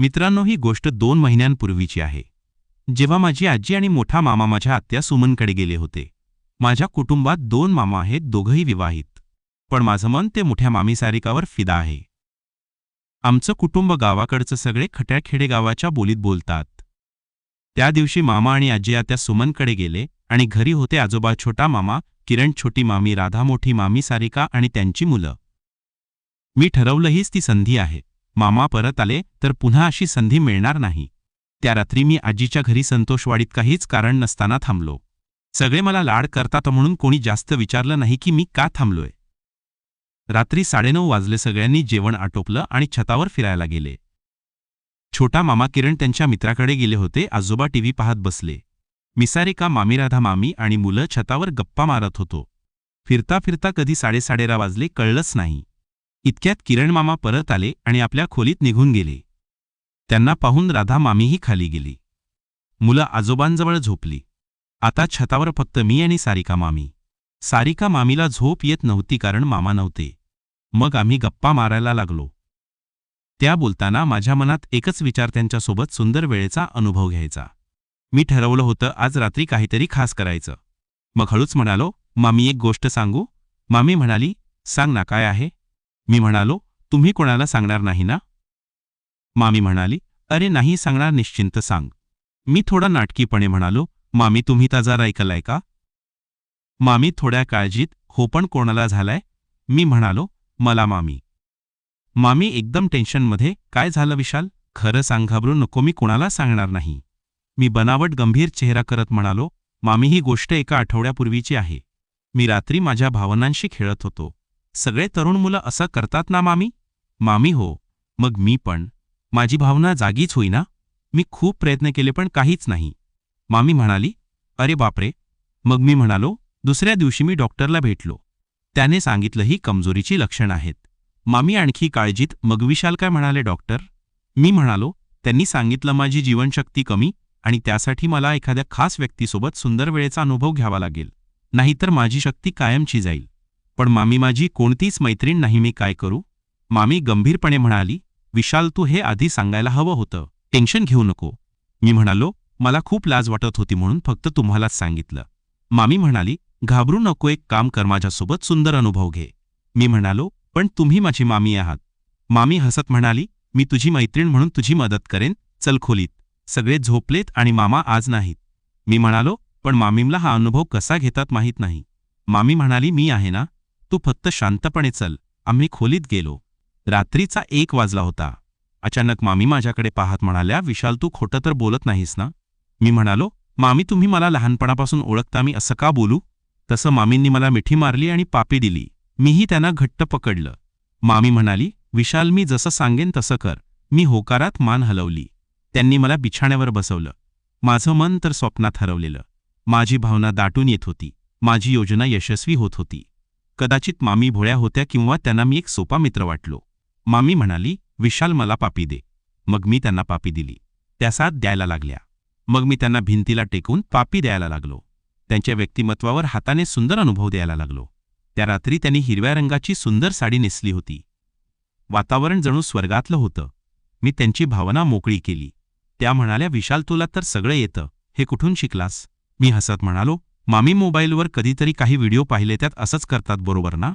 मित्रांनो ही गोष्ट दोन महिन्यांपूर्वीची आहे. जेव्हा माझी आजी आणि मोठा मामा माझ्या आत्या सुमनकडे गेले होते. माझ्या कुटुंबात दोन मामा आहेत दोघंही विवाहित. पण माझं मन ते मोठ्या मामीसारिकावर फिदा आहे. आमचं कुटुंब गावाकडचं सगळे खट्याखेडे गावाच्या बोलीत बोलतात. त्या दिवशी मामा आणि आजी आत्या सुमनकडे गेले आणि घरी होते आजोबा छोटा मामा किरण छोटी मामी राधा मोठी मामी सारिका आणि त्यांची मुलं. मी ठरवलं हीच ती संधी आहे. मामा परत आले तर पुन्हा अशी संधी मिळणार नाही. त्या रात्री मी आजीच्या घरी संतोषवाडीत काहीच कारण नसताना थांबलो. सगळे मला लाड करतात म्हणून कोणी जास्त विचारलं नाही की मी का थांबलोय. रात्री साडेनऊ वाजले सगळ्यांनी जेवण आटोपलं आणि छतावर फिरायला गेले. छोटा मामा किरण त्यांच्या मित्राकडे गेले होते आजोबा टीव्ही पाहत बसले. मिसारिका मामीराधा मामी आणि मुलं छतावर गप्पा मारत होतो. फिरता फिरता कधी साडेसाडेरा वाजले कळलंच नाही. इतक्यात किरण मामा परत आले आणि आपल्या खोलीत निघून गेले. त्यांना पाहून राधा मामीही खाली गेली. मुलं आजोबांजवळ झोपली. आता छतावर फक्त मी आणि सारिका मामी. सारिका मामीला झोप येत नव्हती कारण मामा नव्हते. मग आम्ही गप्पा मारायला लागलो. त्या बोलताना माझ्या मनात एकच विचार त्यांच्यासोबत सुंदर वेळेचा अनुभव घ्यायचा. मी ठरवलं होतं आज रात्री काहीतरी खास करायचं. मग हळूच म्हणालो मामी एक गोष्ट सांगू? मामी म्हणाली सांग ना काय आहे? मी म्हणालो तुम्ही कोणाला सांगणार नाही ना? मामी म्हणाली अरे नाही सांगणार निश्चिंत सांग. मी थोडा नाटकीपणे म्हणालो मामी तुम्ही ताजार ऐकलाय का? मामी थोड्या काळजीत हो पण कोणाला झालाय? मी म्हणालो मला मामी. मामी एकदम टेन्शनमध्ये काय झालं विशाल? खरं सांग घाबरू नको मी कोणाला सांगणार नाही. मी बनावट गंभीर चेहरा करत म्हणालो मामी ही गोष्ट एका आठवड्यापूर्वीची आहे. मी रात्री माझ्या भावनांशी खेळत होतो. सगळे तरुण मुलं असं करतात ना मामी? मामी हो. मग मी पण. माझी भावना जागीच होईना. मी खूप प्रयत्न केले पण काहीच नाही. मामी म्हणाली अरे बापरे. मग मी म्हणालो दुसऱ्या दिवशी मी डॉक्टरला भेटलो. त्याने सांगितलं ही कमजोरीची लक्षणं आहेत. मामी आणखी काळजीत मग विशाल काय म्हणाले डॉक्टर? मी म्हणालो त्यांनी सांगितलं माझी जीवनशक्ती कमी आणि त्यासाठी मला एखाद्या खास व्यक्तीसोबत सुंदर वेळेचा अनुभव घ्यावा लागेल. नाहीतर माझी शक्ती कायमची जाईल. पण मामी माझी कोणतीच मैत्रीण नाही मी काय करू? मामी गंभीरपणे म्हणाली विशाल तू हे आधी सांगायला हवं होतं. टेन्शन घेऊ नको. मी म्हणालो मला खूप लाज वाटत होती म्हणून फक्त तुम्हालाच सांगितलं. मामी म्हणाली घाबरू नको एक काम कर माझ्यासोबत सुंदर अनुभव घे. मी म्हणालो पण तुम्ही माझी मामी आहात. मामी हसत म्हणाली मी तुझी मैत्रीण म्हणून तुझी मदत करेन. चल खोलीत. सगळे झोपलेत आणि मामा आज नाहीत. मी म्हणालो पण मामीमला हा अनुभव कसा घेतात माहीत नाही. मामी म्हणाली मी आहे ना? तू फक्त शांतपणे चल. आम्ही खोलीत गेलो. रात्रीचा एक वाजला होता. अचानक मामी माझ्याकडे पाहत म्हणाल्या विशाल तू खोटं तर बोलत नाहीस ना? मी म्हणालो मामी तुम्ही मला लहानपणापासून ओळखता मी असं का बोलू? तसं मामींनी मला मिठी मारली आणि पापी दिली. मीही त्यांना घट्ट पकडलं. मामी म्हणाली विशाल मी जसं सांगेन तसं कर. मी होकारात मान हलवली. त्यांनी मला बिछाण्यावर बसवलं. माझं मन तर स्वप्नात हरवलेलं. माझी भावना दाटून येत होती. माझी योजना यशस्वी होत होती. कदाचित मामी भोळ्या होत्या किंवा त्यांना मी एक सोपा मित्र वाटलो. मामी म्हणाली विशाल मला पापी दे. मग मी त्यांना पापी दिली. त्या साथ द्यायला लागल्या. मग मी त्यांना भिंतीला टेकून पापी द्यायला लागलो. त्यांच्या व्यक्तिमत्वावर हाताने सुंदर अनुभव द्यायला लागलो. त्या रात्री त्यांनी हिरव्या रंगाची सुंदर साडी नेसली होती. वातावरण जणू स्वर्गातलं होतं. मी त्यांची भावना मोकळी केली. त्या म्हणाल्या विशाल तुला तर सगळं येतं. हे कुठून शिकलास? मी हसत म्हणालो मामी मोबाईलवर कधीतरी काही व्हिडिओ पाहिले त्यात असंच करतात बरोबर ना?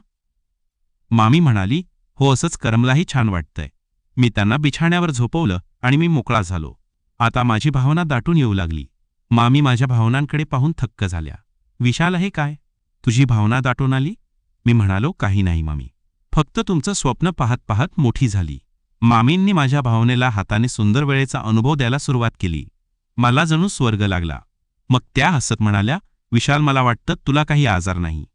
मामी म्हणाली हो असंच करमलाही छान वाटतंय. मी त्यांना बिछाण्यावर झोपवलं आणि मी मोकळा झालो. आता माझी भावना दाटून येऊ लागली. मामी माझ्या भावनांकडे पाहून थक्क झाल्या. विशाल हे काय? तुझी भावना दाटून आली? मी म्हणालो काही नाही मामी. फक्त तुमचं स्वप्न पाहत पाहत मोठी झाली. मामींनी माझ्या भावनेला हाताने सुंदर वेळेचा अनुभव द्यायला सुरुवात केली. मला जणू स्वर्ग लागला. मग त्या हसत म्हणाल्या विशाल मला वाटतं तुला काही आजार नाही.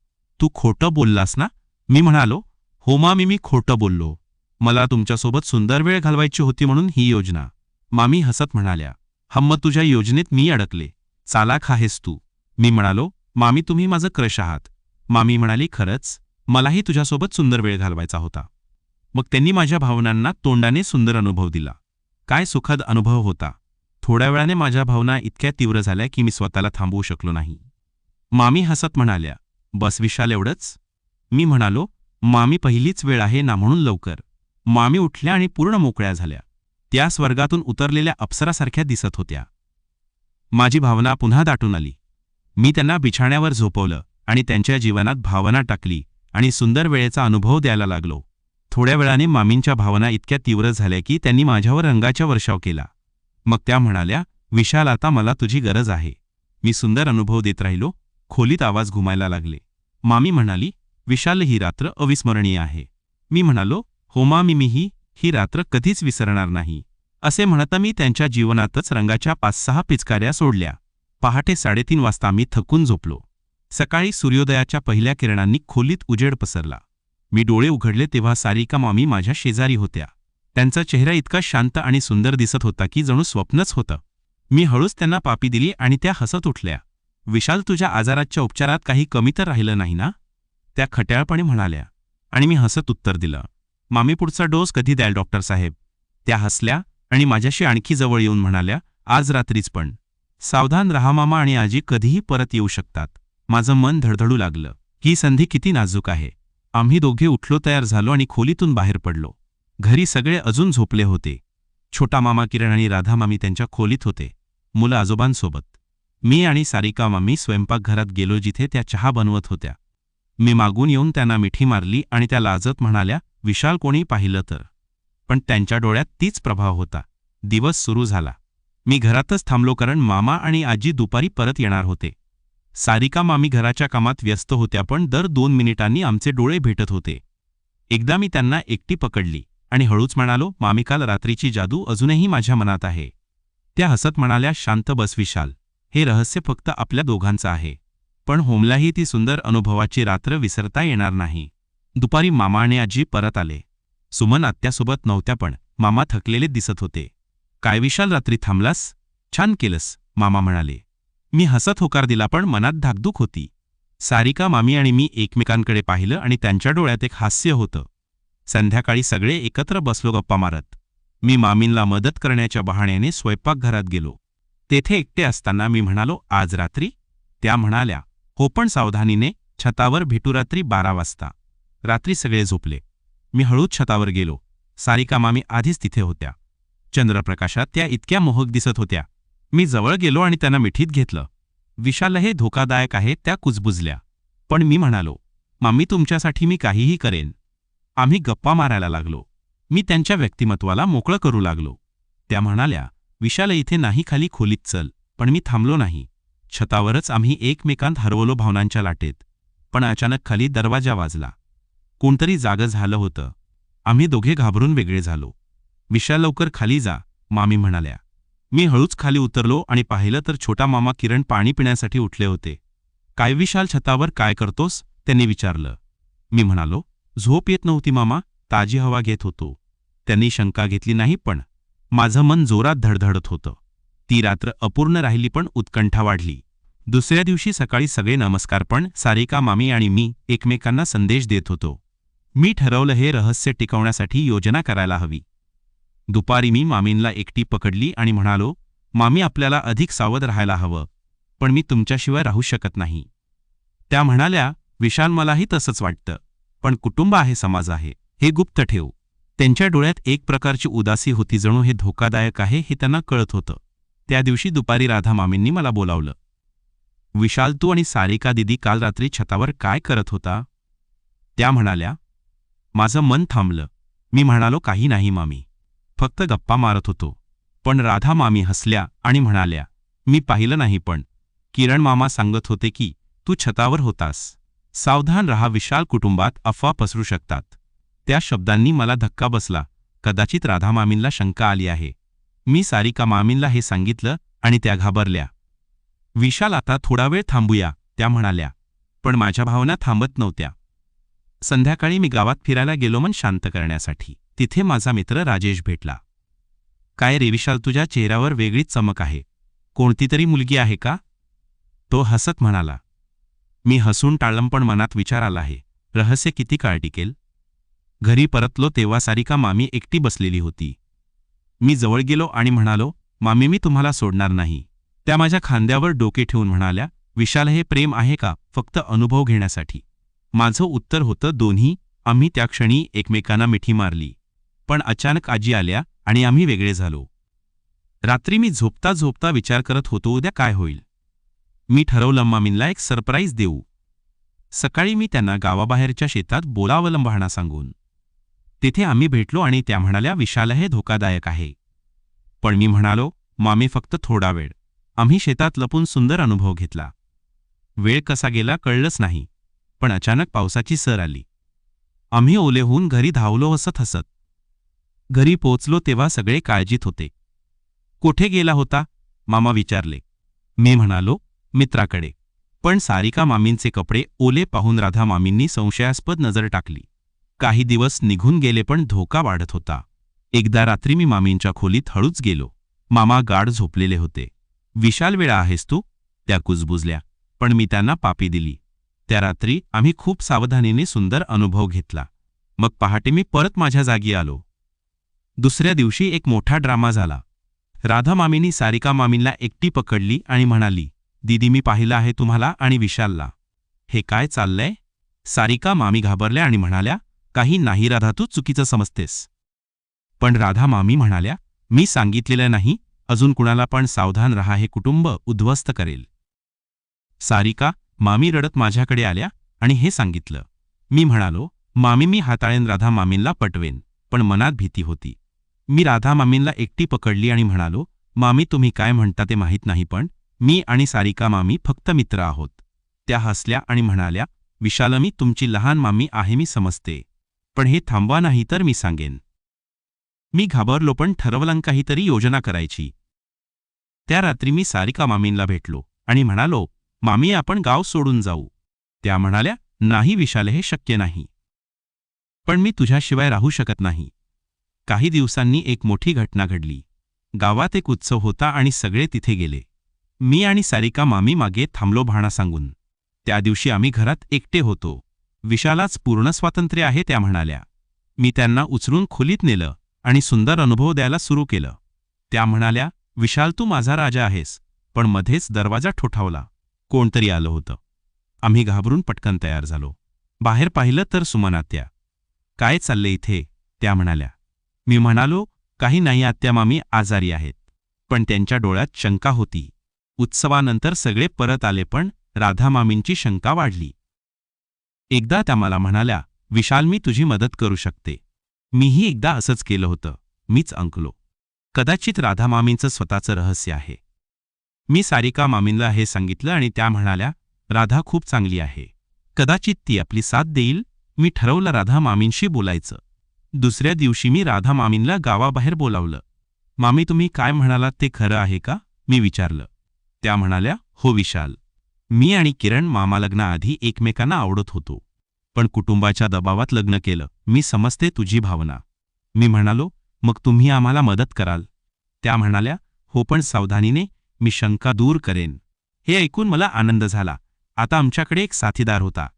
तू खोटं बोललास ना? मी म्हणालो हो मामी मी खोटं बोललो. मला तुमच्यासोबत सुंदर वेळ घालवायची होती म्हणून ही योजना. मामी हसत म्हणाल्या हम्म तुझ्या योजनेत मी अडकले. चालाख आहेस तू. मी म्हणालो मामी तुम्ही माझं क्रश आहात. मामी म्हणाली खरंच? मलाही तुझ्यासोबत सुंदर वेळ घालवायचा होता. मग त्यांनी माझ्या भावनांना तोंडाने सुंदर अनुभव दिला. काय सुखद अनुभव होता. थोड्या वेळाने माझ्या भावना इतक्या तीव्र झाल्या की मी स्वतःला थांबवू शकलो नाही. मामी हसत म्हणाल्या बस विशाल एवढंच? मी म्हणालो मामी पहिलीच वेळ आहे ना म्हणून लवकर. मामी उठल्या आणि पूर्ण मोकळ्या झाल्या. त्या स्वर्गातून उतरलेल्या अप्सरासारख्या दिसत होत्या. माझी भावना पुन्हा दाटून आली. मी त्यांना बिछाण्यावर झोपवलं आणि त्यांच्या जीवनात भावना टाकली आणि सुंदर वेळेचा अनुभव द्यायला लागलो. थोड्या वेळाने मामींच्या भावना इतक्या तीव्र झाल्या की त्यांनी माझ्यावर रंगाच्या वर्षाव केला. मग त्या म्हणाल्या विशाल आता मला तुझी गरज आहे. मी सुंदर अनुभव देत राहिलो खोलीत आवाज घुमायला लागले. मामी म्हणाली विशाल ही रात्र अविस्मरणीय आहे. मी म्हणालो हो मामी मीही ही रात्र कधीच विसरणार नाही. असे म्हणता मी त्यांच्या जीवनातच रंगाच्या पाच सहा पिचकाऱ्या सोडल्या. पहाटे साडेतीन वाजता मी थकून झोपलो. सकाळी सूर्योदयाच्या पहिल्या किरणांनी खोलीत उजेड पसरला. मी डोळे उघडले तेव्हा सारिका मामी माझ्या शेजारी होत्या. त्यांचा चेहरा इतका शांत आणि सुंदर दिसत होता की जणू स्वप्नच होतं. मी हळूच त्यांना पापी दिली आणि त्या हसत उठल्या. विशाल तुझ्या आजाराच्या उपचारात काही कमी तर राहिलं नाही ना? त्या खट्याळपणे म्हणाल्या. आणि मी हसत उत्तर दिलं. मामी पुढचा डोस कधी द्याल डॉक्टर साहेब? त्या हसल्या आणि माझ्याशी आणखी जवळ येऊन म्हणाल्या आज रात्रीच पण. सावधान रहा मामा आणि आजी कधीही परत येऊ शकतात. माझं मन धडधडू लागलं. ही संधी किती नाजूक आहे. आम्ही दोघे उठलो तयार झालो आणि खोलीतून बाहेर पडलो. घरी सगळे अजून झोपले होते. छोटा मामा किरण आणि राधा मामी त्यांच्या खोलीत होते. मुलं आजोबांसोबत. मी आणि सारिका मामी स्वयंपाकघरात गेलो जिथे त्या चहा बनवत होत्या. मी मागून येऊन त्यांना मिठी मारली आणि त्या लाजत म्हणाल्या विशाल कोणी पाहिलं तर. पण त्यांच्या डोळ्यात तीच प्रभाव होता. दिवस सुरू झाला. मी घरातच थांबलो कारण मामा आणि आजी दुपारी परत येणार होते. सारिका मामी घराच्या कामात व्यस्त होत्या पण दर दोन मिनिटांनी आमचे डोळे भेटत होते. एकदा मी त्यांना एकटी पकडली आणि हळूच म्हणालो मामी काल रात्रीची जादू अजूनही माझ्या मनात आहे. त्या हसत म्हणाल्या शांत बस विशाल. हे रहस्य फक्त आपल्या दोघांचं आहे. पण होमलाही ती सुंदर अनुभवाची रात्र विसरता येणार नाही. दुपारी मामा आणि आजी परत आले. सुमन आत्यासोबत नव्हत्या पण मामा थकलेले दिसत होते. काय विशाल रात्री थांबलास? छान केलंस मामा म्हणाले. मी हसत होकार दिला पण मनात धाकधूक होती. सारिका मामी आणि मी एकमेकांकडे पाहिलं आणि त्यांच्या डोळ्यात एक हास्य होतं. संध्याकाळी सगळे एकत्र बसलो गप्पा मारत. मी मामींना मदत करण्याच्या बहाण्याने स्वयंपाकघरात गेलो. तेथे एकटे असताना मी म्हणालो आज रात्री? त्या म्हणाल्या हो पण सावधानीने छतावर भेटू रात्री बारा वाजता. रात्री सगळे झोपले. मी हळूच छतावर गेलो. सारिका मामी आधीच तिथे होत्या. चंद्रप्रकाशात त्या इतक्या मोहक दिसत होत्या. मी जवळ गेलो आणि त्यांना मिठीत घेतलं. विशाल हे धोकादायक आहे त्या कुजबुजल्या. पण मी म्हणालो मामी तुमच्यासाठी मी काहीही करेन. आम्ही गप्पा मारायला लागलो. मी त्यांच्या व्यक्तिमत्वाला मोकळं करू लागलो. त्या म्हणाल्या विशाल इथे नाही खाली खोलीत चल पण मी थांबलो नाही. छतावरच आम्ही एकमेकांत हरवलो भावनांच्या लाटेत. पण अचानक खाली दरवाजा वाजला. कोणतरी जागं झालं होतं. आम्ही दोघे घाबरून वेगळे झालो. विशाल लवकर खाली जा मामी म्हणाल्या. मी हळूच खाली उतरलो आणि पाहिलं तर छोटा मामा किरण पाणी पिण्यासाठी उठले होते. काय विशाल छतावर काय करतोस? त्यांनी विचारलं. मी म्हणालो झोप येत नव्हती मामा ताजी हवा घेत होतो. त्यांनी शंका घेतली नाही पण माझं मन जोरात धडधडत होतं. ती रात्र अपूर्ण राहिली पण उत्कंठा वाढली. दुसऱ्या दिवशी सकाळी सगळे नमस्कार पण सारिका मामी आणि मी एकमेकांना संदेश देत होतो. मी ठरवलं हे रहस्य टिकवण्यासाठी योजना करायला हवी. दुपारी मी मामींना एकटी पकडली आणि म्हणालो मामी आपल्याला अधिक सावध राहायला हवं पण मी तुमच्याशिवाय राहू शकत नाही. त्या म्हणाल्या विशाल मलाही तसंच वाटतं पण कुटुंब आहे समाज आहे हे गुप्त ठेव. त्यांच्या डोळ्यात एक प्रकारची उदासी होती जणू हे धोकादायक आहे हे त्यांना कळत होतं. त्या दिवशी दुपारी राधा मामींनी मला बोलावलं. विशाल तू आणि सारिका दिदी काल रात्री छतावर काय करत होता? त्या म्हणाल्या माझं मन थांबलं. मी म्हणालो काही नाही मामी. फक्त गप्पा मारत होतो. पण राधा मामी हसल्या आणि म्हणाल्या मी पाहिलं नाही पण. किरण मामा सांगत होते की तू छतावर होतास. सावधान रहा विशाल कुटुंबात अफवा पसरू शकतात. त्या शब्दांनी मला धक्का बसला. कदाचित राधा मामींला शंका आली आहे. मी सारिका मामींला हे सांगितलं आणि त्या घाबरल्या. विशाल आता थोडा वेळ थांबूया त्या म्हणाल्या. पण माझ्या भावना थांबत नव्हत्या. संध्याकाळी मी गावात फिरायला गेलो मन शांत करण्यासाठी. तिथे माझा मित्र राजेश भेटला. काय रे विशाल तुझ्या चेहऱ्यावर वेगळीच चमक आहे. कोणती तरी मुलगी आहे का? तो हसत म्हणाला. मी हसून टाळम पण मनात विचार आला आहे. रहस्य किती काळ टिकेल? घरी परतलो तेव्हा सारिका मामी एकटी बसलेली होती. मी जवळ गेलो आणि म्हणालो मामी मी तुम्हाला सोडणार नाही. त्या माझ्या खांद्यावर डोके ठेवून म्हणाल्या विशाल हे प्रेम आहे का? फक्त अनुभव घेण्यासाठी. माझं उत्तर होतं दोन्ही. आम्ही त्या क्षणी एकमेकांना मिठी मारली. पण अचानक आजी आल्या आणि आम्ही वेगळे झालो. रात्री मी झोपता झोपता विचार करत होतो उद्या काय होईल? मी ठरवलं मामींला एक सरप्राईज देऊ. सकाळी मी त्यांना गावाबाहेरच्या शेतात बोलावलंबहाणा सांगून. तेथे आम्ही भेटलो आणि त्या म्हणाल्या विशाल हे धोकादायक आहे. पण मी म्हणालो मामी फक्त थोडा वेळ. आम्ही शेतात लपून सुंदर अनुभव घेतला. वेळ कसा गेला कळलंच नाही पण अचानक पावसाची सर आली. आम्ही ओले होऊन घरी धावलो हसत हसत. घरी पोचलो तेव्हा सगळे काळजीत होते. कोठे गेला होता? मामा विचारले. मी म्हणालो मित्राकडे. पण सारिका मामींचे कपडे ओले पाहून राधा मामींनी संशयास्पद नजर टाकली. काही दिवस निघून गेले पण धोका वाढत होता. एकदा रात्री मी मामींच्या खोलीत हळूच गेलो. मामा गाढ झोपलेले होते. विशाल वेळा आहेस तू? त्या कुजबुजल्या. पण मी त्यांना पापी दिली. त्या रात्री आम्ही खूप सावधानीने सुंदर अनुभव घेतला. मग पहाटे मी परत माझ्या जागी आलो. दुसऱ्या दिवशी एक मोठा ड्रामा झाला. राधा मामीनी सारिका मामींना एकटी पकडली आणि म्हणाली दीदी मी पाहिलं आहे तुम्हाला आणि विशालला. हे काय चाललंय? सारिका मामी घाबरल्या आणि म्हणाल्या काही नाही राधा तू चुकीचं समजतेस. पण राधा मामी म्हणाल्या मी सांगितलेलं नाही अजून कुणाला पण सावधान रहा हे कुटुंब उद्ध्वस्त करेल. सारिका मामी रडत माझ्याकडे आल्या आणि हे सांगितलं. मी म्हणालो मामी मी हाताळेन राधा मामींना पटवेन पण मनात भीती होती. मी राधा मामींना एकटी पकडली आणि म्हणालो मामी तुम्ही काय म्हणता ते माहीत नाही पण मी आणि सारिका मामी फक्त मित्र आहोत. त्या हसल्या आणि म्हणाल्या विशालमी तुमची लहान मामी आहे मी समजते. पण हे थांबवा नाही तर मी सांगेन. मी घाबरलो पण ठरवलं काहीतरी योजना करायची. त्या रात्री मी सारिका मामींना भेटलो आणि म्हणालो मामी आपण गाव सोडून जाऊ. त्या म्हणाल्या नाही विशाल हे शक्य नाही. पण मी तुझ्याशिवाय राहू शकत नाही. काही दिवसांनी एक मोठी घटना घडली. गावात एक उत्सव होता आणि सगळे तिथे गेले. मी आणि सारिका मामी मागे थांबलो भाणा सांगून. त्या दिवशी आम्ही घरात एकटे होतो. विशालाच पूर्ण स्वातंत्र्य आहे त्या म्हणाल्या. मी त्यांना उचलून खोलीत नेलं आणि सुंदर अनुभव द्यायला सुरू केलं. त्या म्हणाल्या विशाल तू माझा राजा आहेस पण मध्येच दरवाजा ठोठावला. कोणतरी आलं होतं. आम्ही घाबरून पटकन तयार झालो. बाहेर पाहिलं तर सुमनात्या. काय चालले इथे? त्या म्हणाल्या. मी म्हणालो काही नाही आत्या मामी आजारी आहेत. पण त्यांच्या डोळ्यात शंका होती. उत्सवानंतर सगळे परत आले पण राधामामींची शंका वाढली. एकदा त्या मला म्हणाल्या विशाल मी तुझी मदत करू शकते. मीही एकदा असंच केलं होतं. मीच अंकलो. कदाचित राधा मामींचं स्वतःचं रहस्य आहे. मी सारिका मामींना हे सांगितलं आणि त्या म्हणाल्या राधा खूप चांगली आहे. कदाचित ती आपली साथ देईल. मी ठरवलं राधा मामींशी बोलायचं. दुसऱ्या दिवशी मी राधा मामींना गावाबाहेर बोलावलं. मामी तुम्ही काय म्हणालात ते खरं आहे का? मी विचारलं. त्या म्हणाल्या हो विशाल. मी आणि किरण मामा लग्नाआधी एकमेकांना आवडत होतो. पण कुटुंबाच्या दबावात लग्न केलं. मी समजते तुझी भावना. मी म्हणालो मग तुम्ही आम्हाला मदत कराल. त्या म्हणाल्या हो पण सावधानीने मी शंका दूर करेन. हे ऐकून मला आनंद झाला. आता आमच्याकडे एक साथीदार होता.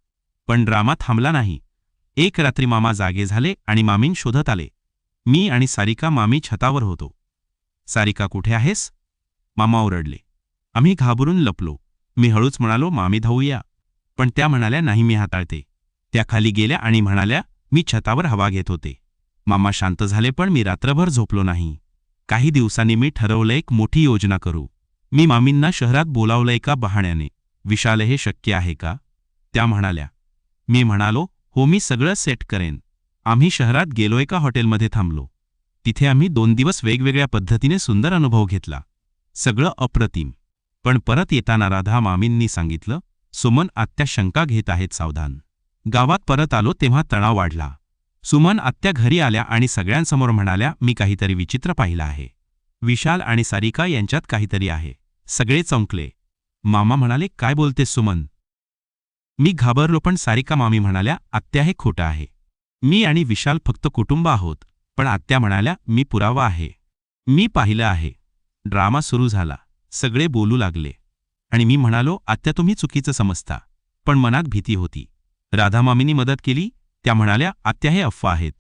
पण ड्रामा थांबला नाही. एक रात्री मामा जागे झाले आणि मामीन शोधत आले. मी आणि सारिका मामी छतावर होतो. सारिका कुठे आहेस? मामा ओरडले. आम्ही घाबरून लपलो. मी हळूच म्हणालो मामी धावूया पण त्या म्हणाल्या नाही मी हाताळते. त्या खाली गेल्या आणि म्हणाल्या मी छतावर हवा घेत होते. मामा शांत झाले पण मी रात्रभर झोपलो नाही. काही दिवसांनी मी ठरवलं एक मोठी योजना करू. मी मामींना शहरात बोलावलं एका बहाण्याने? विशाल हे शक्य आहे का? त्या म्हणाल्या मी म्हणालो हो मी सगळं सेट करेन. आम्ही शहरात गेलो एका हॉटेलमध्ये थांबलो. तिथे आम्ही दोन दिवस वेगवेगळ्या पद्धतीने सुंदर अनुभव घेतला. सगळं अप्रतिम. पण परत येताना राधा मामींनी सांगितलं सुमन आत्या शंका घेत आहेत सावधान. गावात परत आलो तेव्हा तणाव वाढला. सुमन आत्या घरी आल्या आणि सगळ्यांसमोर म्हणाल्या मी काहीतरी विचित्र पाहिलं आहे. विशाल आणि सारिका यांच्यात काहीतरी आहे. सगळे चौंकले मामा म्हणाले काय बोलते सुमन? मी घाबरलो पण सारिका मामी म्हणाल्या आत्या हे खोटं आहे. मी आणि विशाल फक्त कुटुंब आहोत. पण आत्या म्हणाल्या मी पुरावा आहे. मी पाहिलं आहे. ड्रामा सुरू झाला. सगळे बोलू लागले. आणि मी म्हणालो आत्या तुम्ही चुकीचं समजता. पण मनात भीती होती. राधामामींनी मदत केली. त्या म्हणाल्या आत्या हे अफवा आहेत.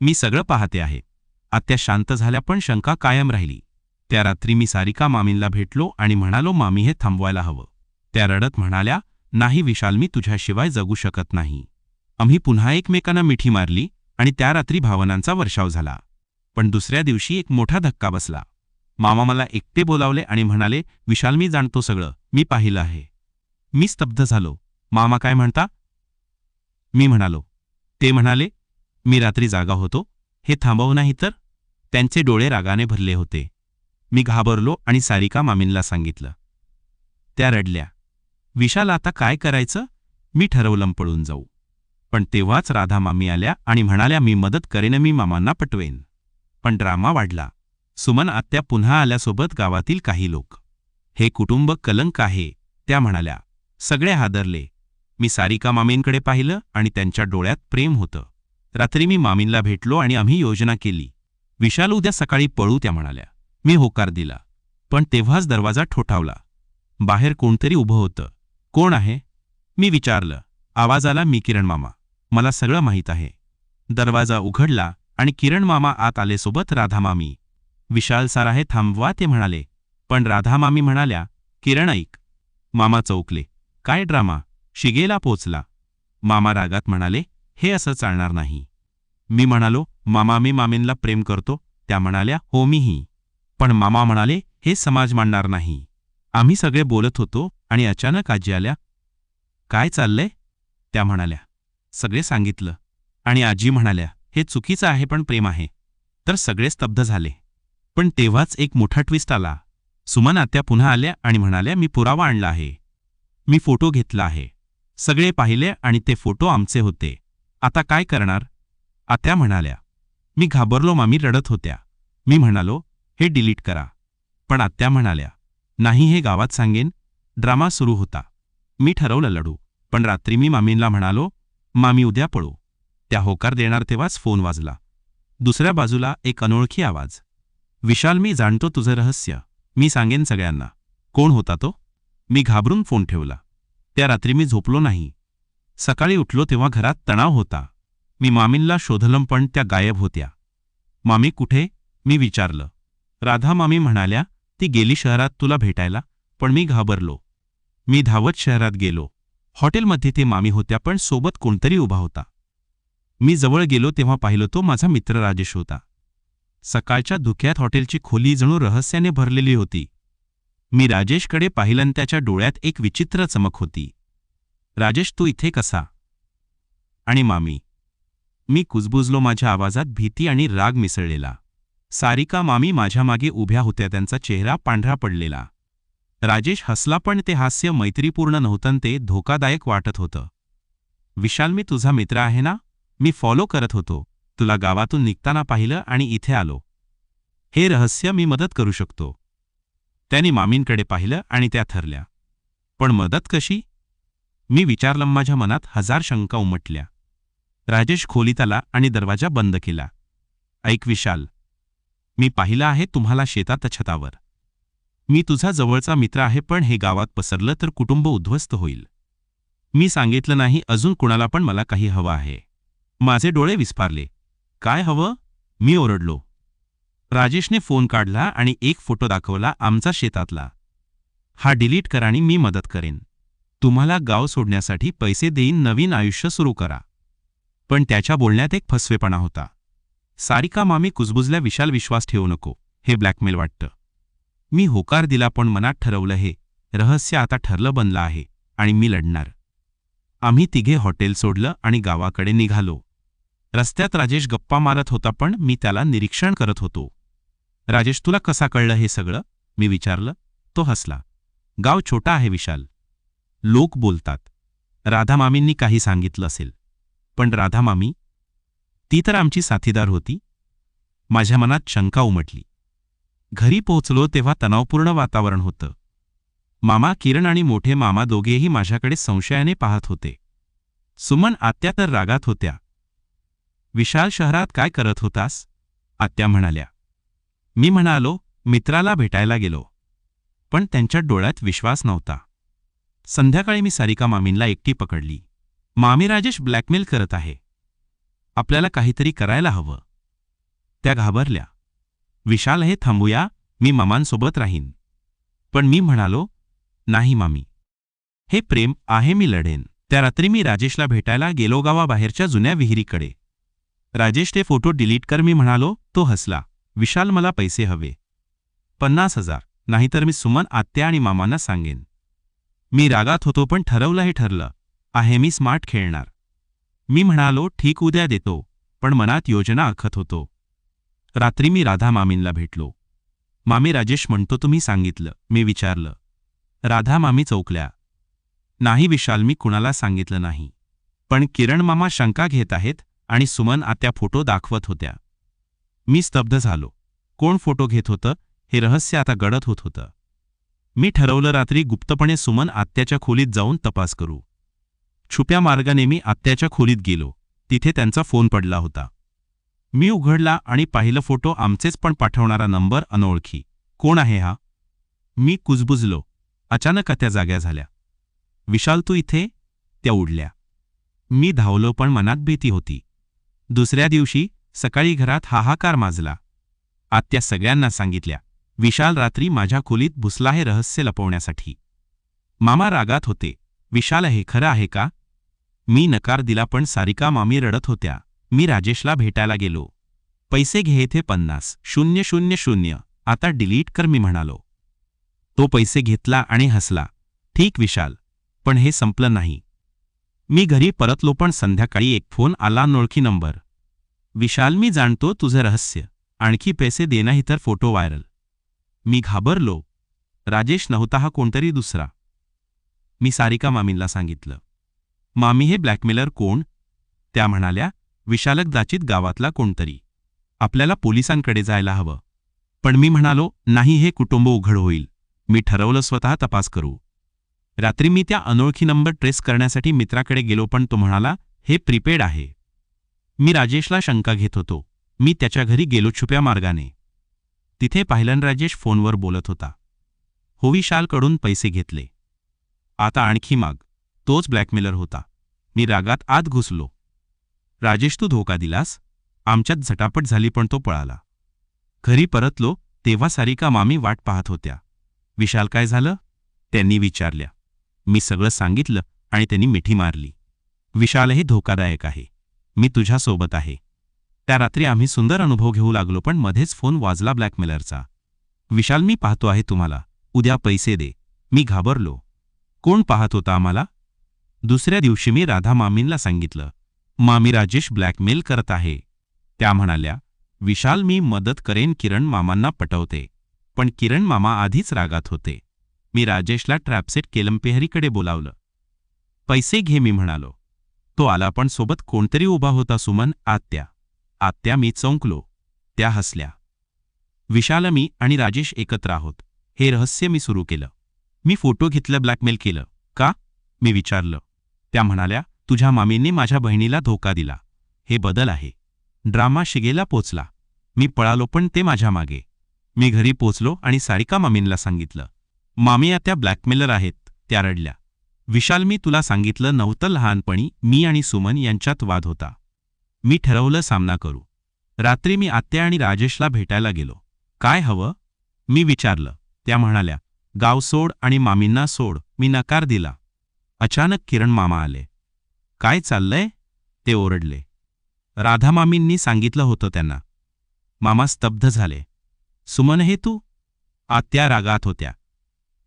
मी सगळं पाहते आहे. आत्या शांत झाल्या पण शंका कायम राहिली. त्या रात्री मी सारिका मामींना भेटलो आणि म्हणालो मामी हे थांबवायला हवं. त्या रडत म्हणाल्या नाही विशाल मी तुझ्याशिवाय जगू शकत नाही. आम्ही पुन्हा एकमेकांना मिठी मारली आणि त्या रात्री भावनांचा वर्षाव झाला. पण दुसऱ्या दिवशी एक मोठा धक्का बसला. मामा मला एकटे बोलावले आणि म्हणाले विशाल मी जाणतो सगळं. मी पाहिलं आहे. मी स्तब्ध झालो. मामा काय म्हणता? मी म्हणालो. ते म्हणाले मी रात्री जागा होतो. हे थांबव नाही तर? त्यांचे डोळे रागाने भरले होते. मी घाबरलो आणि सारिका मामींना सांगितलं. त्या रडल्या. विशाल आता काय करायचं? मी ठरवलं पळून जाऊ. पण तेव्हाच राधा मामी आल्या आणि म्हणाल्या मी मदत करेन मी मामांना पटवेन. पण ड्रामा वाढला. सुमन आत्या पुन्हा आल्यासोबत गावातील काही लोक. हे कुटुंब कलंक आहे त्या म्हणाल्या. सगळे हादरले. मी सारिका मामींकडे पाहिलं आणि त्यांच्या डोळ्यात प्रेम होतं. रात्री मी मामींला भेटलो आणि आम्ही योजना केली. विशाल उद्या सकाळी पळू त्या म्हणाल्या. मी होकार दिला. पण तेव्हाच दरवाजा ठोठावला. बाहेर कोणतरी उभं होतं. कोण आहे? मी विचारलं. आवाज आला मी किरण मामा. मला सगळं माहीत आहे. दरवाजा उघडला आणि किरण मामा आत आलेसोबत राधामामी विशाल सारा हे थांबवा ते म्हणाले. पण राधा मामी म्हणाल्या किरण ऐक. मामा चौकले. काय ड्रामा? शिगेला पोचला. मामा रागात म्हणाले हे असं चालणार नाही. मी म्हणालो मामा मी मामींला प्रेम करतो. त्या म्हणाल्या हो मीही. पण मामा म्हणाले हे समाज मांडणार नाही. आम्ही सगळे बोलत होतो आणि अचानक आजी आल्या. काय चाललंय? त्या म्हणाल्या. सगळे सांगितलं. आणि आजी म्हणाल्या हे चुकीचं आहे पण प्रेम आहे. तर सगळे स्तब्ध झाले. पण तेव्हाच एक मोठा ट्विस्ट आला. सुमन आत्या पुन्हा आल्या आणि म्हणाल्या मी पुरावा आणला आहे. मी फोटो घेतला आहे. सगळे पाहिले आणि ते फोटो आमचे होते. आता काय करणार? आत्या म्हणाल्या मी घाबरलो मामी रडत होत्या. मी म्हणालो हे डिलीट करा. पण आत्या म्हणाल्या नाही हे गावात सांगेन. ड्रामा सुरू होता. मी ठरवलं लढू पण रात्री मी मामींना म्हणालो मामी उद्या पळू. त्या होकार देणार तेव्हाच फोन वाजला. दुसऱ्या बाजूला एक अनोळखी आवाज. विशाल मी जाणतो तुझं रहस्य. मी सांगेन सगळ्यांना. कोण होता तो? मी घाबरून फोन ठेवला. त्या रात्री मी झोपलो नाही. सकाळी उठलो तेव्हा घरात तणाव होता. मी मामींला शोधलं पण त्या गायब होत्या. मामी कुठे? मी विचारलं. राधा मामी म्हणाल्या ती गेली शहरात तुला भेटायला पण मी घाबरलो. मी धावत शहरात गेलो. हॉटेलमध्ये ते मामी होत्या पण सोबत कोणतरी उभा होता. मी जवळ गेलो तेव्हा पाहिलं तो माझा मित्र राजेश होता. सकाळच्या धुक्यात हॉटेलची खोली जणू रहस्याने भरलेली होती. मी राजेशकडे पाहिलं त्याच्या डोळ्यात एक विचित्र चमक होती. राजेश तू इथे कसा? आणि मामी मी कुजबुजलो माझ्या आवाजात भीती आणि राग मिसळलेला. सारिका मामी माझ्या मागे उभ्या होत्या त्यांचा चेहरा पांढरा पडलेला. राजेश हसला पण ते हास्य मैत्रीपूर्ण नव्हतं ते धोकादायक वाटत होतं. विशाल मी तुझा मित्र आहे ना? मी फॉलो करत होतो. तुला गावातून निघताना पाहिलं आणि इथे आलो. हे रहस्य मी मदत करू शकतो. त्यांनी मामींकडे पाहिलं आणि त्या ठरल्या. पण मदत कशी? मी विचारलं माझ्या मनात हजार शंका उमटल्या. राजेश खोलीत आला आणि दरवाजा बंद केला. ऐक विशाल मी पाहिलं आहे तुम्हाला शेतात छतावर. मी तुझा जवळचा मित्र आहे पण हे गावात पसरलं तर कुटुंब उद्ध्वस्त होईल. मी सांगितलं नाही अजून कुणाला पण मला काही हवं आहे. माझे डोळे विस्फारले. काय हवं? मी ओरडलो. राजेशने फोन काढला आणि एक फोटो दाखवला आमचा शेतातला. हा डिलीट करा आणि मी मदत करेन. तुम्हाला गाव सोडण्यासाठी पैसे देईन नवीन आयुष्य सुरू करा. पण त्याच्या बोलण्यात एक फसवेपणा होता. सारिका मामी कुजबुजल्या विशाल विश्वास ठेवू नको हे ब्लॅकमेल वाटतं. मी होकार दिला पण मनात ठरवलं हे रहस्य आता ठरलं बनलं आहे आणि मी लढणार. आम्ही तिघे हॉटेल सोडलं आणि गावाकडे निघालो. रस्त्यात राजेश गप्पा मारत होता पण मी त्याला निरीक्षण करत होतो. राजेश तुला कसा कळलं हे सगळं? मी विचारलं. तो हसला. गाव छोटा आहे विशाल. लोक बोलतात. राधामामींनी काही सांगितलं असेल. पण राधामामी ती तर आमची साथीदार होती. माझ्या मनात शंका उमटली. घरी पोहोचलो तेव्हा तणावपूर्ण वातावरण होतं. मामा किरण आणि मोठे मामा दोघेही माझ्याकडे संशयाने पाहत होते. सुमन आत्या तर रागात होत्या. विशाल शहरात काय करत होतास? आत्या म्हणाल्या. मी म्हणालो मित्राला भेटायला गेलो. पण त्यांच्या डोळ्यात विश्वास नव्हता. संध्याकाळी मी सारिका मामींना एकटी पकडली. मामी राजेश ब्लॅकमेल करत आहे. आपल्याला काहीतरी करायला हवं. त्या घाबरल्या. विशाल हे थांबूया मी मामांसोबत राहीन. पण मी म्हणालो नाही मामी. हे प्रेम आहे मी लढेन. त्या रात्री मी राजेशला भेटायला गेलो गावाबाहेरच्या जुन्या विहिरीकडे. राजेश ते फोटो डिलीट कर मी म्हणालो. तो हसला. विशाल मला पैसे हवे. पन्नास हजार. नाहीतर मी सुमन आत्या आणि मामांना सांगेन. मी रागात होतो पण ठरवलं हे ठरलं. आहे मी स्मार्ट खेळणार. मी म्हणालो ठीक उद्या देतो. पण मनात योजना आखत होतो. रात्री मी राधा मामींना भेटलो. मामी राजेश म्हणतो तुम्ही सांगितलं. मी विचारलं. राधा मामी चौकल्या. नाही विशाल मी कुणाला सांगितलं नाही. पण किरण मामा शंका घेत आहेत आणि सुमन आत्या फोटो दाखवत होत्या. मी स्तब्ध झालो. कोण फोटो घेत होतं? हे रहस्य आता गडत होत होतं. मी ठरवलं रात्री गुप्तपणे सुमन आत्याच्या खोलीत जाऊन तपास करू. छुप्या मार्गाने मी आत्याच्या खोलीत गेलो. तिथे त्यांचा फोन पडला होता. मी उघडला आणि पाहिलं फोटो आमचेच पण पाठवणारा नंबर अनोळखी. कोण आहे हा? मी कुजबुजलो. अचानक त्या जाग्या झाल्या. विशाल तू इथे? त्या उडल्या. मी धावलो पण मनात भीती होती. दुसऱ्या दिवशी सकाळी घरात हाहाकार माजला. आत्या सगळ्यांना सांगितल्या विशाल रात्री माझ्या खोलीत भुसला हे रहस्य लपवण्यासाठी. मामा रागात होते. विशाल हे खरं आहे का? मी नकार दिला पण सारिका मामी रडत होत्या. मी राजेशला भेटायला गेलो. पैसे घे थे पन्नास. शून्य शून्य शून्य. आता डिलीट कर मी म्हणालो. तो पैसे घेतला आणि हसला. ठीक विशाल. पण हे संपलं नाही. मी घरी परतलो पण संध्याकाळी एक फोन आला नोळखी नंबर. विशाल मी जाणतो तुझं रहस्य. आणखी पैसे दे नाही तर फोटो व्हायरल. मी घाबरलो. राजेश नव्हता हा कोणतरी दुसरा. मी सारिका मामींना सांगितलं. मामी हे ब्लॅकमेलर कोण? त्या म्हणाल्या विशालकदाचित गावातला कोणतरी. आपल्याला पोलिसांकडे जायला हवं. पण मी म्हणालो नाही हे कुटुंब उघड होईल. मी ठरवलं स्वतः तपास करू. रात्री मी त्या अनोळखी नंबर ट्रेस करण्यासाठी मित्राकडे गेलो पण तो म्हणाला हे प्रीपेड आहे. मी राजेशला शंका घेत होतो. मी त्याच्या घरी गेलो छुप्या मार्गाने. तिथे पाहिलं राजेश फोनवर बोलत होता. होविशालकडून पैसे घेतले. आता आणखी माग. तोच ब्लॅकमेलर होता. मी रागात आत घुसलो. राजेश तू धोका दिलास? आमच्यात झटापट झाली पण तो पळाला. घरी परतलो तेव्हा सारिका मामी वाट पाहत होत्या. विशाल काय झालं? त्यांनी विचारल्या. मी सगळं सांगितलं आणि त्यांनी मिठी मारली. विशाल हे धोकादायक आहे. मी तुझ्यासोबत आहे. त्या रात्री आम्ही सुंदर अनुभव घेऊ लागलो पण मध्येच फोन वाजला ब्लॅकमेलरचा. विशाल मी पाहतो आहे तुम्हाला. उद्या पैसे दे. मी घाबरलो. कोण पाहत होता आम्हाला? दुसऱ्या दिवशी मी राधा मामींना सांगितलं. मामी राजेश ब्लॅकमेल करत आहे. त्या म्हणाल्या विशाल मी मदत करेन किरण मामांना पटवते. पण किरण मामा आधीच रागात होते. मी राजेशला ट्रॅपसेट केलंपेहरीकडे बोलावलं. पैसे घे मी म्हणालो. तो आला पण सोबत कोणतरी उभा होता सुमन. आत्या. आत्या मी चौंकलो. त्या हसल्या. विशाल मी आणि राजेश एकत्र आहोत. हे रहस्य मी सुरू केलं. मी फोटो घेतलं ब्लॅकमेल केलं. का? मी विचारलं. त्या म्हणाल्या तुझ्या मामींनी माझ्या बहिणीला धोका दिला. हे बदल आहे. ड्रामा शिगेला पोचला. मी पळालो पण ते माझ्या मागे. मी घरी पोचलो आणि सारिका मामींना सांगितलं. मामी आता ब्लॅकमेलर आहेत त्या रडल्या. विशाल मी तुला सांगितलं नव्हतं लहानपणी मी आणि सुमन यांच्यात वाद होता. मी ठरवलं सामना करू. रात्री मी आत्या आणि राजेशला भेटायला गेलो. काय हवं? मी विचारलं. त्या म्हणाल्या गाव सोड आणि मामींना सोड मी नकार दिला. अचानक किरण मामा आले. काय चाललंय? ते ओरडले. राधामामींनी सांगितलं होतं त्यांना. मामा स्तब्ध झाले. सुमन हे तू? आत्या रागात होत्या.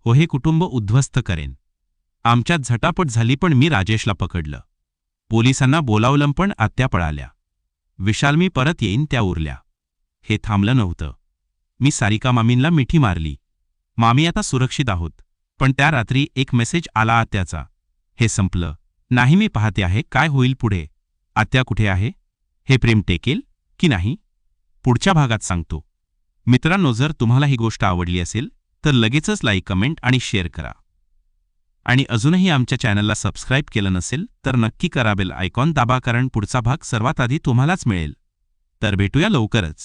हो हे कुटुंब उद्ध्वस्त करेन. आमच्यात झटापट झाली पण मी राजेशला पकडलं. पोलिसांना बोलावलं पण आत्या पळाल्या. विशाल मी परत येईन त्या उरल्या. हे थांबलं नव्हतं. मी सारिका मामींना मिठी मारली. मामी आता सुरक्षित आहोत पण त्या रात्री एक मेसेज आला आत्याचा. हे संपलं. नाही मी पाहते आहे काय होईल पुढे? आत्या कुठे आहे? हे प्रेम टेकेल की नाही? पुढच्या भागात सांगतो. मित्रांनो जर तुम्हाला ही गोष्ट आवडली असेल तर लगेचच लाईक कमेंट आणि शेअर करा. आणि अजूनही आमच्या चॅनलला सबस्क्राईब केलं नसेल तर नक्की करा बेल आयकॉन दाबा कारण पुढचा भाग सर्वात आधी तुम्हालाच मिळेल. तर भेटूया लवकरच.